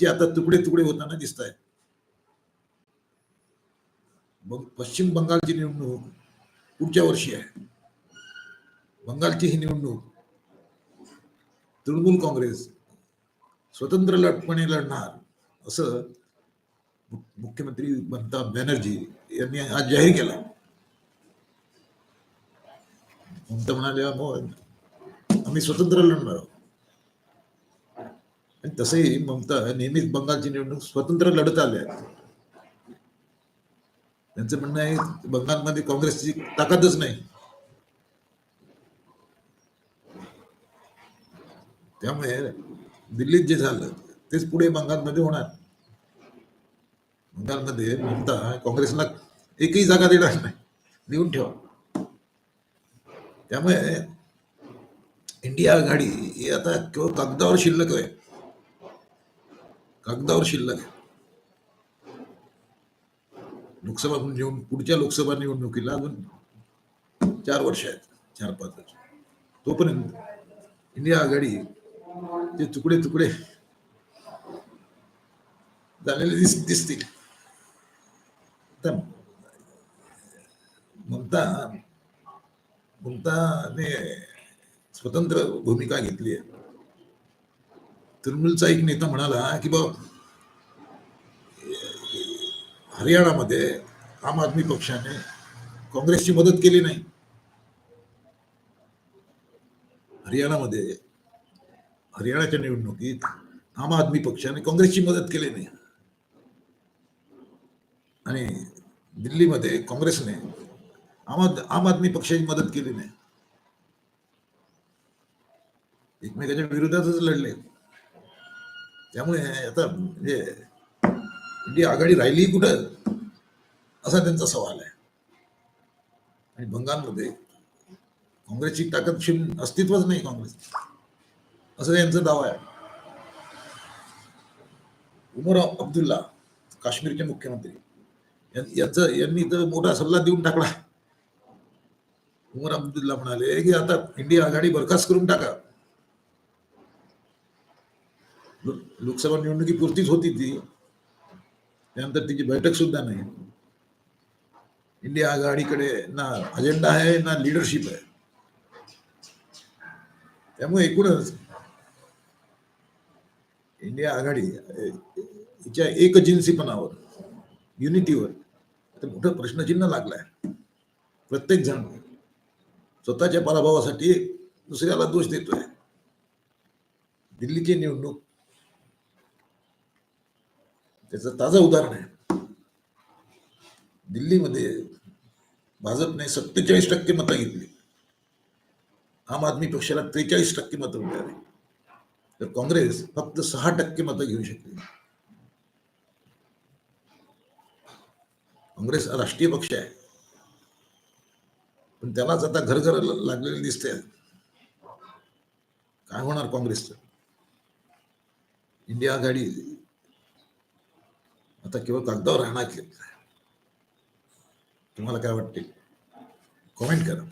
तिचे आता तुकडे तुकडे होताना दिसत आहेत मग पश्चिम बंगालची निवडणूक पुढच्या वर्षी आहे. बंगालची ही निवडणूक तृणमूल काँग्रेस स्वतंत्र लढपणे लढणार असं मुख्यमंत्री ममता बॅनर्जी यांनी आज जाहीर केला. ममता म्हणाल्या आम्ही स्वतंत्र लढणार आहोत. आणि तसंही ममता नेहमीच बंगालची निवडणूक स्वतंत्र लढत आल्या त्यांचं म्हणणं आहे बंगालमध्ये काँग्रेसची ताकदच नाही. त्यामुळे दिल्लीत जे झालं तेच पुढे बंगालमध्ये होणार. बंगालमध्ये ममता काँग्रेसला एकही जागा देणार नाही. देऊन ठेवा. त्यामुळे इंडिया आघाडी ही आता केवळ कागदावर शिल्लक आहे. कागदावर शिल्लक आहे. लोकसभा निवडणूक पुढच्या लोकसभा निवडणुकीला अजून चार वर्ष आहेत चार पाच वर्ष. तोपर्यंत इंडिया आघाडी ते तुकडे तुकडे झालेले दिस दिसतील. ममता ममताने स्वतंत्र भूमिका घेतली आहे. तृणमूलचा एक नेता म्हणाला की बा हरियाणामध्ये आम आदमी पक्षाने काँग्रेसची मदत केली नाही. हरियाणामध्ये हरियाणाच्या निवडणुकीत आम आदमी पक्षाने काँग्रेसची मदत केली नाही. आणि दिल्लीमध्ये काँग्रेसने आम आम आदमी पक्षाची मदत केली नाही. एकमेकाच्या विरोधातच लढले. त्यामुळे आता म्हणजे इंडिया आघाडी राहिली कुठं? असा त्यांचा सवाल आहे. आणि बंगालमध्ये काँग्रेसची ताकद शिम अस्तित्वच नाही काँग्रेस. असं यांचा दावा आहे. उमर अब्दुल्ला काश्मीरचे मुख्यमंत्री. यां- यांचं यांनी तर मोठा सल्ला देऊन टाकला. उमर अब्दुल्ला म्हणाले की आता इंडिया आघाडी बरखास्त करून टाका. लोकसभा निवडणुकीपुरतीच होती ती. त्यानंतर तिची बैठक सुद्धा नाही. इंडिया आघाडीकडे ना अजेंडा आहे ना लिडरशिप आहे. त्यामुळे एकूणच इंडिया आघाडी हिच्या एकजिन्सीपणावर युनिटीवर आता मोठं प्रश्नचिन्ह लागलाय. प्रत्येक जण स्वतःच्या पराभवासाठी दुसऱ्याला दोष देतोय. दिल्लीची निवडणूक त्याचं ताजं उदाहरण आहे. दिल्लीमध्ये भाजपने सत्तेचाळीस टक्के मतं घेतली. आम आदमी पक्षाला त्रेचाळीस टक्के मतं मिळाली. तर काँग्रेस फक्त सहा टक्के मतं घेऊ शकली काँग्रेस हा राष्ट्रीय पक्ष आहे. पण त्यालाच आता घर घर लागलेले दिसते काय होणार काँग्रेसचं? इंडिया आघाडी आता केवळ कागदावर राहणार तुम्हाला काय वाटते कमेंट करा.